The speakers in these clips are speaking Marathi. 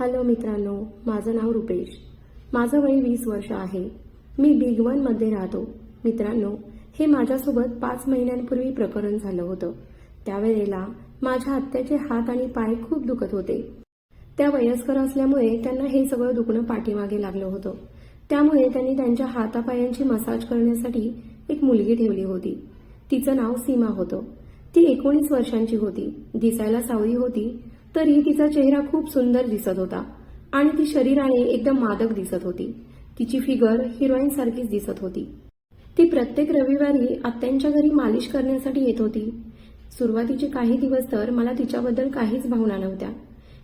हॅलो मित्रांनो माझं नाव रुपेश. माझं वय वीस वर्ष आहे. मी बिग वनमध्ये राहतो. मित्रांनो हे माझ्यासोबत पाच महिन्यांपूर्वी प्रकरण झालं होतं. त्यावेळेला माझ्या आत्याचे हात आणि पाय खूप दुखत होते. त्या वयस्कर असल्यामुळे त्यांना हे सगळं दुखणं पाठीमागे लागलं होतं. त्यामुळे त्यांनी त्यांच्या हातापायांची मसाज करण्यासाठी एक मुलगी ठेवली होती. तिचं नाव सीमा होतं. ती एकोणीस वर्षांची होती. दिसायला सावळी होती तरी तिचा चेहरा खूप सुंदर दिसत होता. आणि ती शरीराने एकदम मादक दिसत होती. तिची फिगर हिरोईन सारखीच दिसत होती. ती प्रत्येक रविवारी आत्यांच्या घरी मालिश करण्यासाठी येत होती. सुरुवातीचे काही दिवस तर मला तिच्याबद्दल काहीच भावना नव्हत्या.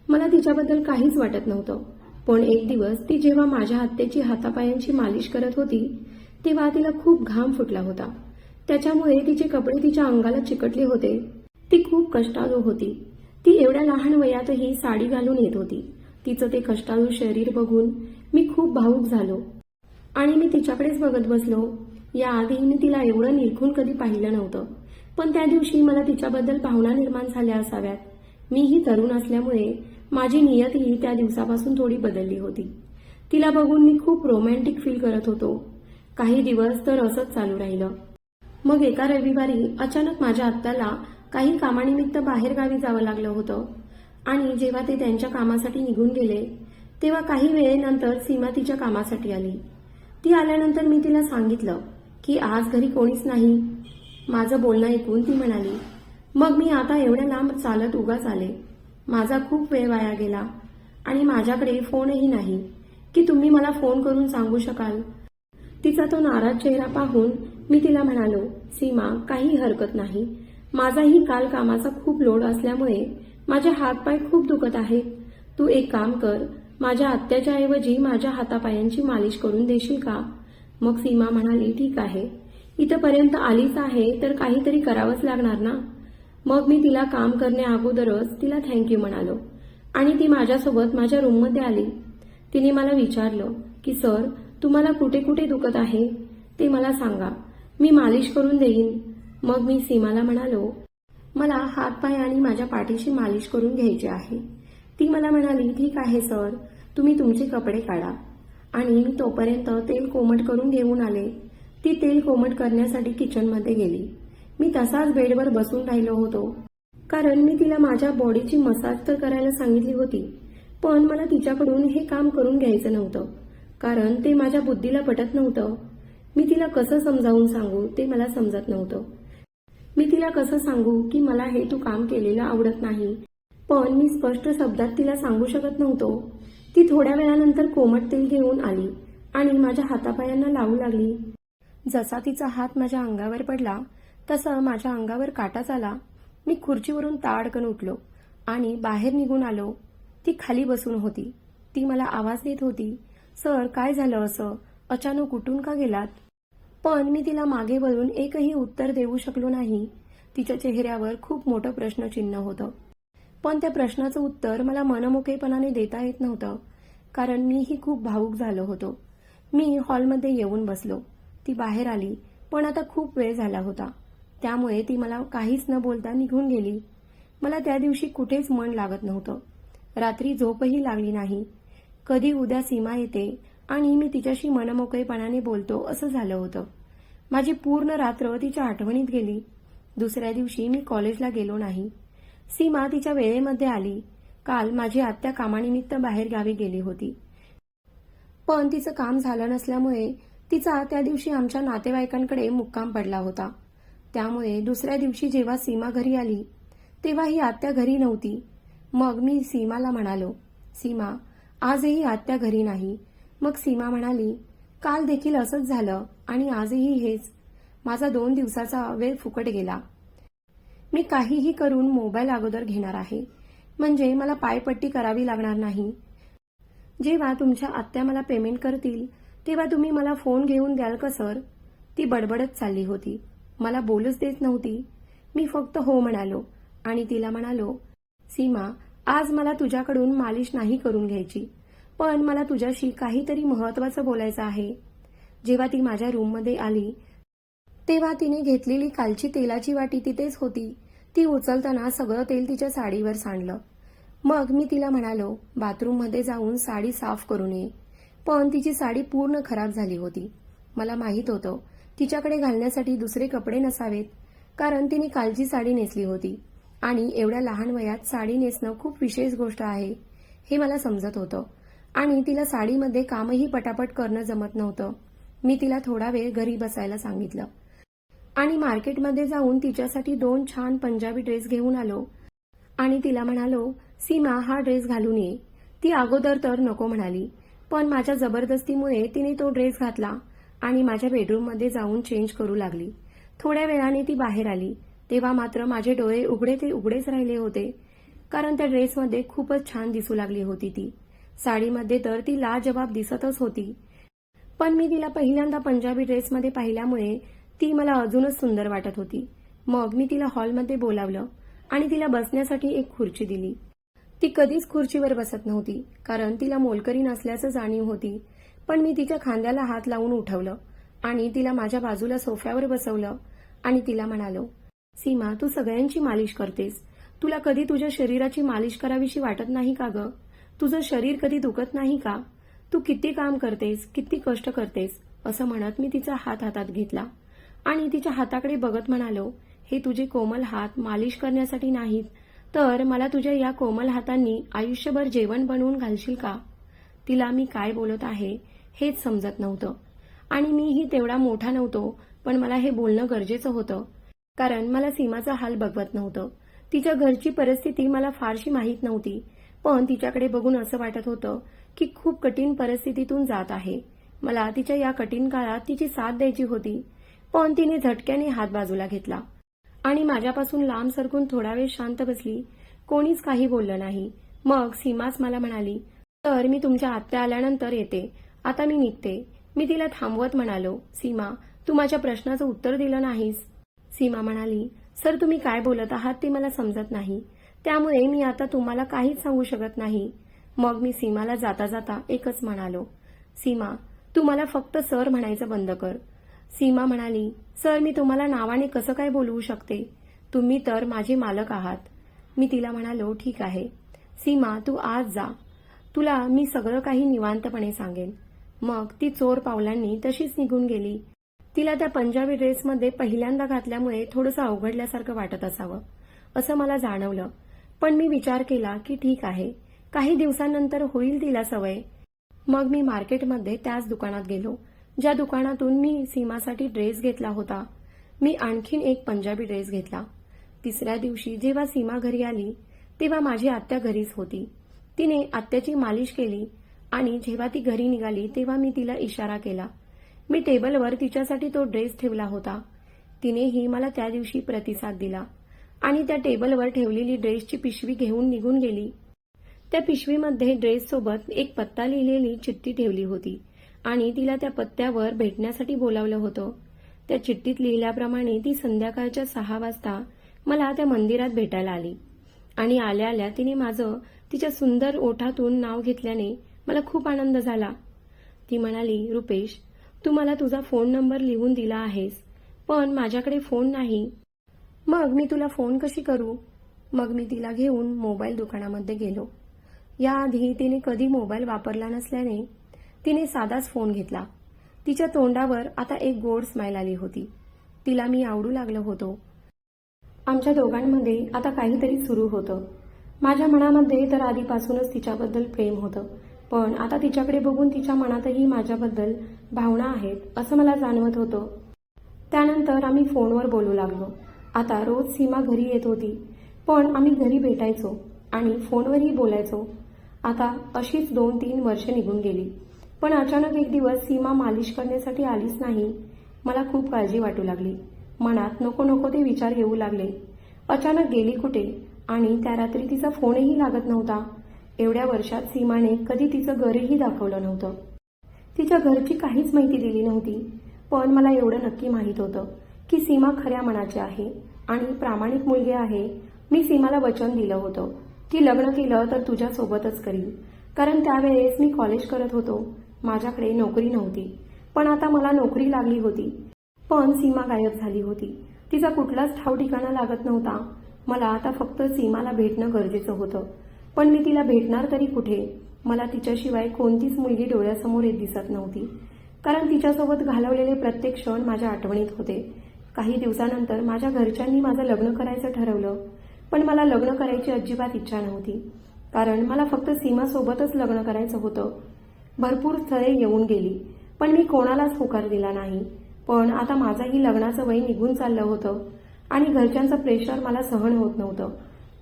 मला तिच्याबद्दल काहीच वाटत नव्हतं. पण एक दिवस ती जेव्हा माझ्या आत्याची हातापायांची मालिश करत होती तेव्हा तिला खूप घाम फुटला होता. त्याच्यामुळे तिचे कपडे तिच्या अंगाला चिकटले होते. ती खूप कष्टाळू होती. ती एवढ्या लहान वयातही साडी घालून येत होती. तिचं ते कष्टाळू शरीर बघून मी खूप भावूक झालो. आणि मी तिच्याकडेच बघत बसलो. याआधी मी तिला एवढं निरखून कधी पाहिलं नव्हतं. पण त्या दिवशी मला तिच्याबद्दल भावना निर्माण झाल्या असाव्यात. मीही तरुण असल्यामुळे माझी नियतही त्या दिवसापासून थोडी बदलली होती. तिला बघून मी खूप रोमॅन्टिक फील करत होतो. काही दिवस तर असंच चालू राहिलं. मग एका रविवारी अचानक माझ्या आत्याला काही कामानिमित्त बाहेरगावी जावं लागलं होतं. आणि जेव्हा ते त्यांच्या कामासाठी निघून गेले तेव्हा काही वेळेनंतर सीमा तिच्या कामासाठी आली. ती आल्यानंतर मी तिला सांगितलं की आज घरी कोणीच नाही. माझं बोलणं ऐकून ती म्हणाली मग मी आता एवढ्या लांब चालत उगाच आले. माझा खूप वेळ वाया गेला आणि माझ्याकडे फोनही नाही. की तुम्ही मला फोन करून सांगू शकाल? तिचा तो नाराज चेहरा पाहून मी तिला म्हणालो सीमा काही हरकत नाही. माझाही काल कामाचा खूप लोड असल्यामुळे माझे हातपाय खूप दुखत आहेत. तू एक काम कर माझ्या आत्याच्या ऐवजी माझ्या हातापायांची मालिश करून देशील का? मग सीमा म्हणाली ठीक आहे. इथपर्यंत आलीच आहे तर काहीतरी करावंच लागणार ना? मग मी तिला काम करण्या अगोदरच तिला थँक्यू म्हणालो. आणि ती माझ्यासोबत माझ्या रूममध्ये आली. तिने मला विचारलं की सर तुम्हाला कुठे कुठे दुखत आहे? ते मला सांगा. मी मालिश करून देईन. मग मी सीमाला म्हणालो मला हातपाय आणि माझ्या पाठीशी मालिश करून घ्यायची आहे. ती मला म्हणाली ठीक आहे सर. तुम्ही तुमचे कपडे काढा. आणि मी तोपर्यंत तेल कोमट करून घेऊन आले. ती तेल कोमट करण्यासाठी किचनमध्ये गेली. मी तसाच बेडवर बसून राहिलो होतो कारण मी तिला माझ्या बॉडीची मसाज तर करायला सांगितली होती पण मला तिच्याकडून हे काम करून घ्यायचं नव्हतं कारण ते माझ्या बुद्धीला पटत नव्हतं. मी तिला कसं समजावून सांगू ते मला समजत नव्हतं. मी तिला कसं सांगू की मला हे तू काम केलेलं आवडत नाही? पण मी स्पष्ट शब्दात तिला सांगू शकत नव्हतो. ती थोड्या वेळानंतर कोमट तेल घेऊन आली आणि माझ्या हातापायांना लावू लागली. जसा तिचा हात माझ्या अंगावर पडला तसा माझ्या अंगावर काटाच आला. मी खुर्चीवरून ताडकन उठलो आणि बाहेर निघून आलो. ती खाली बसून होती. ती मला आवाज देत होती सर काय झालं असं? अचानक उठून का गेलात? पण मी तिला मागे वळून एकही उत्तर देऊ शकलो नाही. तिच्या चेहऱ्यावर खूप मोठं प्रश्नचिन्ह होतं. पण त्या प्रश्नाचं उत्तर मला मनमोकेपणाने देता येत नव्हतं कारण मीही खूप भावूक झालो होतो. मी हॉलमध्ये येऊन बसलो. ती बाहेर आली पण आता खूप वेळ झाला होता. त्यामुळे ती मला काहीच न बोलता निघून गेली. मला त्या दिवशी कुठेच मन लागत नव्हतं. रात्री झोपही लागली नाही. कधी उद्या सीमा येते आणि मी तिच्याशी मनमोकळेपणाने बोलतो असं झालं होतं. माझी पूर्ण रात्र तिच्या आठवणीत गेली. दुसऱ्या दिवशी मी कॉलेजला गेलो नाही. सीमा तिच्या वेळेमध्ये आली. काल माझी आत्या कामानिमित्त बाहेर गावी गेली होती. पण तिचं काम झालं नसल्यामुळे तिचा त्या दिवशी आमच्या नातेवाईकांकडे मुक्काम पडला होता. त्यामुळे दुसऱ्या दिवशी जेव्हा सीमा घरी आली तेव्हा ही आत्या घरी नव्हती. मग मी सीमाला म्हणालो सीमा आजही आत्या घरी नाही. मग सीमा म्हणाली काल देखील असंच झालं आणि आजही हेच. माझा दोन दिवसाचा वेळ फुकट गेला. मी काहीही करून मोबाईल अगोदर घेणार आहे. म्हणजे मला पायपट्टी करावी लागणार नाही. जेव्हा तुमच्या आत्या मला पेमेंट करतील तेव्हा तुम्ही मला फोन घेऊन द्याल का सर? ती बडबडत चालली होती. मला बोलूच देत नव्हती. मी फक्त हो म्हणालो आणि तिला म्हणालो सीमा आज मला तुझ्याकडून मालिश नाही करून घ्यायची. पण मला तुझ्याशी काहीतरी महत्वाचं बोलायचं आहे. जेव्हा ती माझ्या रूममध्ये आली तेव्हा तिने घेतलेली कालची तेलाची वाटी तिथेच होती. ती उचलताना सगळं तेल तिच्या साडीवर सांडलं. मग मी तिला म्हणालो बाथरूममध्ये जाऊन साडी साफ करून ये. पण तिची साडी पूर्ण खराब झाली होती. मला माहीत होतं तिच्याकडे घालण्यासाठी दुसरे कपडे नसावेत कारण तिने कालची साडी नेसली होती. आणि एवढ्या लहान वयात साडी नेसणं खूप विशेष गोष्ट आहे हे मला समजत होतं. आणि तिला साडीमध्ये कामही पटापट करणं जमत नव्हतं. मी तिला थोडा वेळ घरी बसायला सांगितलं. आणि मार्केटमध्ये जाऊन तिच्यासाठी दोन छान पंजाबी ड्रेस घेऊन आलो. आणि तिला म्हणालो सीमा हा ड्रेस घालून ये. ती अगोदर तर नको म्हणाली पण माझ्या जबरदस्तीमुळे तिने तो ड्रेस घातला आणि माझ्या बेडरूममध्ये जाऊन चेंज करू लागली. थोड्या वेळाने ती बाहेर आली. तेव्हा मात्र माझे डोळे उघडे ते उघडेच राहिले होते कारण त्या ड्रेसमध्ये खूपच छान दिसू लागली होती ती. साडीमध्ये तर ती लाजवाब दिसतच होती. पण मी तिला पहिल्यांदा पंजाबी ड्रेसमध्ये पाहिल्यामुळे ती मला अजूनच सुंदर वाटत होती. मग मी तिला हॉलमध्ये बोलावलं आणि तिला बसण्यासाठी एक खुर्ची दिली. ती कधीच खुर्चीवर बसत नव्हती कारण तिला मोलकरी नसल्याचं जाणीव होती. पण मी तिच्या खांद्याला हात लावून उठवलं आणि तिला माझ्या बाजूला सोफ्यावर बसवलं आणि तिला म्हणालो सीमा तू सगळ्यांची मालिश करतेस. तुला कधी तुझ्या शरीराची मालिश करावीशी वाटत नाही का गं? तुझं शरीर कधी दुखत नाही का? तू किती काम करतेस किती कष्ट करतेस असं म्हणत मी तिचा हात हातात घेतला. आणि तिच्या हाताकडे बघत म्हणालो हे तुझे कोमल हात मालिश करण्यासाठी नाहीत तर मला तुझ्या या कोमल हातांनी आयुष्यभर जेवण बनवून घालशील का? तिला मी काय बोलत आहे हेच समजत नव्हतं. आणि मीही तेवढा मोठा नव्हतो पण मला हे बोलणं गरजेचं होतं कारण मला सीमाचा हाल बघवत नव्हतं. तिच्या घरची परिस्थिती मला फारशी माहीत नव्हती पण तिच्याकडे बघून असं वाटत होतं की खूप कठीण परिस्थितीतून जात आहे. मला तिच्या या कठीण काळात तिची साथ द्यायची होती पण तिने झटक्याने हात बाजूला घेतला आणि माझ्यापासून लांब सरकून थोडा वेळ शांत बसली. कोणीच काही बोललं नाही. मग सीमाच मला म्हणाली तर मी तुमच्या आत्या आल्यानंतर येते. आता मी निघते. मी तिला थांबवत म्हणालो सीमा तू माझ्या प्रश्नाचं उत्तर दिलं नाहीस. सीमा म्हणाली सर तुम्ही काय बोलत आहात ते मला समजत नाही. त्यामुळे मी आता तुम्हाला काहीच सांगू शकत नाही. मग मी सीमाला जाता जाता एकच म्हणालो. सीमा तू मला फक्त सर म्हणायचं बंद कर. सीमा म्हणाली सर मी तुम्हाला नावाने कसं काय बोलवू शकते? तुम्ही तर माझे मालक आहात. मी तिला म्हणालो ठीक आहे. सीमा तू आज जा. तुला मी सगळं काही निवांतपणे सांगेन. मग ती चोर पावलांनी तशीच निघून गेली. तिला त्या पंजाबी ड्रेसमध्ये पहिल्यांदा घातल्यामुळे थोडंसं अवघडल्यासारखं वाटत असावं असं मला जाणवलं. पण मी विचार केला की ठीक आहे. काही दिवसांनंतर होईल तिला सवय. मग मी मार्केटमध्ये त्याच दुकानात गेलो. ज्या दुकानातून मी सीमासाठी ड्रेस घेतला होता. मी आणखीन एक पंजाबी ड्रेस घेतला. तिसऱ्या दिवशी जेव्हा सीमा घरी आली तेव्हा माझी आत्या घरीच होती. तिने आत्याची मालिश केली आणि जेव्हा ती घरी निघाली तेव्हा मी तिला इशारा केला. मी टेबलवर तिच्यासाठी तो ड्रेस ठेवला होता. तिनेही मला त्या दिवशी प्रतिसाद दिला. आणि त्या टेबलवर ठेवलेली ड्रेसची पिशवी घेऊन निघून गेली. त्या पिशवीमध्ये ड्रेससोबत एक पत्ता लिहिलेली चिठ्ठी ठेवली होती आणि तिला त्या पत्त्यावर भेटण्यासाठी बोलावलं होतं. त्या चिठ्ठीत लिहिल्याप्रमाणे ती संध्याकाळच्या सहा वाजता मला त्या मंदिरात भेटायला आली. आणि आल्या आल्या तिने माझं तिच्या सुंदर ओठातून नाव घेतल्याने मला खूप आनंद झाला. ती म्हणाली रुपेश तू मला तुझा फोन नंबर लिहून दिला आहेस पण माझ्याकडे फोन नाही. मग मी तुला फोन कशी करू? मग मी तिला घेऊन मोबाईल दुकानामध्ये गेलो. याआधी तिने कधी मोबाईल वापरला नसल्याने तिने साधाच फोन घेतला. तिच्या तोंडावर आता एक गोड स्माईल आली होती. तिला मी आवडू लागलो होतो. आमच्या दोघांमध्ये आता काहीतरी सुरू होतं. माझ्या मनामध्ये तर आधीपासूनच तिच्याबद्दल प्रेम होतं. पण आता तिच्याकडे बघून तिच्या मनातही माझ्याबद्दल भावना आहेत असं मला जाणवत होतं. त्यानंतर आम्ही फोनवर बोलू लागलो. आता रोज सीमा घरी येत होती. पण आम्ही घरी भेटायचो आणि फोनवरही बोलायचो. आता अशीच दोन तीन वर्ष निघून गेली. पण अचानक एक दिवस सीमा मालिश करण्यासाठी आलीच नाही. मला खूप काळजी वाटू लागली. मनात नको नको ते विचार येऊ लागले. अचानक गेली कुठे? आणि त्या रात्री तिचा फोनही लागत नव्हता. एवढ्या वर्षात सीमाने कधी तिचं घरही दाखवलं नव्हतं. तिच्या घरची काहीच माहिती दिली नव्हती. पण मला एवढं नक्की माहीत होतं. की सीमा खऱ्या मनाची आहे आणि प्रामाणिक मुलगी आहे. मी सीमाला वचन दिलं होतं. की लग्न केलं तर तुझ्यासोबतच करील करीन. कारण त्यावेळेस मी कॉलेज करत होतो. माझ्याकडे नोकरी नव्हती. पण आता मला नोकरी लागली होती. पण सीमा गायब झाली होती. तिचा कुठलाच ठाव ठिकाणा लागत नव्हता. मला आता फक्त सीमाला भेटणं गरजेचं होतं. पण मी तिला भेटणार तरी कुठे? मला तिच्याशिवाय कोणतीच मुलगी डोळ्यासमोर येत दिसत नव्हती. कारण तिच्यासोबत घालवलेले प्रत्येक क्षण माझ्या आठवणीत होते. काही दिवसानंतर माझ्या घरच्यांनी माझं लग्न करायचं ठरवलं पण मला लग्न करायची अजिबात इच्छा नव्हती. कारण मला फक्त सीमासोबतच लग्न करायचं होतं. भरपूर स्थळे येऊन गेली पण मी कोणालाच होकार दिला नाही. पण आता माझंही लग्नाचं वय निघून चाललं होतं आणि घरच्यांचं प्रेशर मला सहन होत नव्हतं.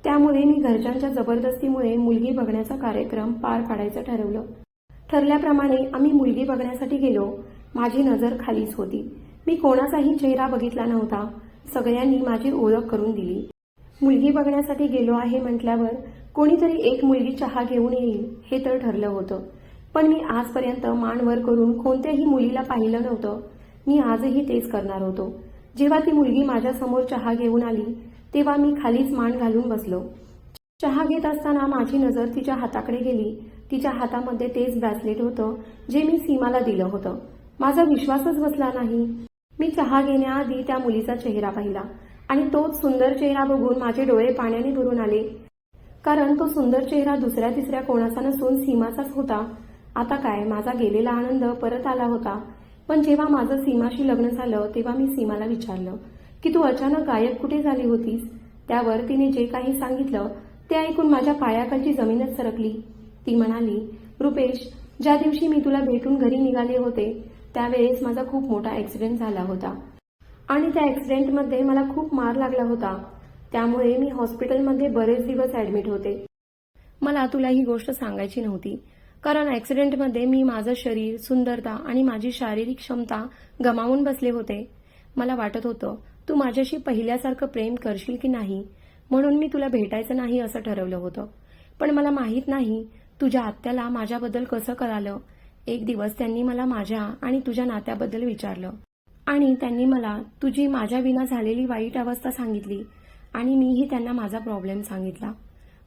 त्यामुळे मी घरच्यांच्या जबरदस्तीमुळे मुलगी बघण्याचा कार्यक्रम पार पाडायचं ठरवलं. ठरल्याप्रमाणे आम्ही मुलगी बघण्यासाठी गेलो. माझी नजर खालीच होती. मी कोणाचाही चेहरा बघितला नव्हता. सगळ्यांनी माझी ओळख करून दिली. मुलगी बघण्यासाठी गेलो आहे म्हटल्यावर कोणीतरी एक मुलगी चहा घेऊन येईल हे तर ठरलं होतं. पण मी आजपर्यंत मान वर करून कोणत्याही मुलीला पाहिलं नव्हतं. मी आजही तेच करणार होतो. जेव्हा ती मुलगी माझ्यासमोर चहा घेऊन आली तेव्हा मी खालीच मान घालून बसलो. चहा घेत असताना माझी नजर तिच्या हाताकडे गेली. तिच्या हातामध्ये तेच ब्रॅसलेट होतं जे मी सीमाला दिलं होतं. माझा विश्वासच बसला नाही. मी चहा घेण्याआधी त्या मुलीचा चेहरा पाहिला आणि तोच सुंदर चेहरा बघून माझे डोळे पाण्याने भरून आले. कारण तो सुंदर चेहरा दुसऱ्या तिसऱ्या कोणाचा नसून सीमाचाच होता. आता काय माझा गेलेला आनंद परत आला होता. पण जेव्हा माझं सीमाशी लग्न झालं तेव्हा मी सीमाला विचारलं की तू अचानक गायब कुठे झाली होतीस? त्यावर तिने जे काही सांगितलं ते ऐकून माझ्या पायाखालची जमीनच सरकली. ती म्हणाली रुपेश ज्या दिवशी मी तुला भेटून घरी निघाले होते त्यावेळेस माझा खूप मोठा ऍक्सिडेंट झाला होता. आणि त्या ऍक्सिडेंटमध्ये मला खूप मार लागला होता. त्यामुळे मी हॉस्पिटलमध्ये बरेच दिवस ऍडमिट होते. मला तुला ही गोष्ट सांगायची नव्हती. कारण ऍक्सिडेंटमध्ये मी माझं शरीर सुंदरता आणि माझी शारीरिक क्षमता गमावून बसले होते. मला वाटत होतं तू माझ्याशी पहिल्यासारखं प्रेम करशील की नाही? म्हणून मी तुला भेटायचं नाही असं ठरवलं होतं. पण मला माहीत नाही तुझ्या आत्याला माझ्याबद्दल कसं कळालं? एक दिवस त्यांनी मला माझ्या आणि तुझ्या नात्याबद्दल विचारलं. आणि त्यांनी मला तुझी माझ्या विना झालेली वाईट अवस्था सांगितली आणि मीही त्यांना माझा प्रॉब्लेम सांगितला.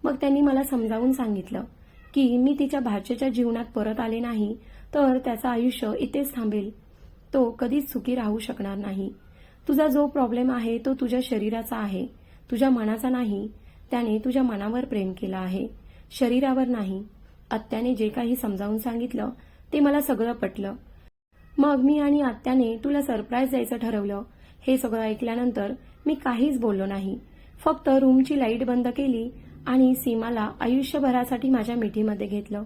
मग त्यांनी मला समजावून सांगितलं की मी तिच्या भाचेच्या जीवनात परत आले नाही तर त्याचं आयुष्य इथेच थांबेल. तो कधीच सुखी राहू शकणार नाही. तुझा जो प्रॉब्लेम आहे तो तुझ्या शरीराचा आहे. तुझ्या मनाचा नाही. त्याने तुझ्या मनावर प्रेम केलं आहे. शरीरावर नाही. आत्याने जे काही समजावून सांगितलं ते मला सगळं पटलं. मग मी आणि आत्याने तुला सरप्राईज द्यायचं ठरवलं. हे सगळं ऐकल्यानंतर मी काहीच बोललो नाही. फक्त रूमची लाइट बंद केली आणि सीमाला आयुष्यभरासाठी माझ्या मिठीमध्ये घेतलं.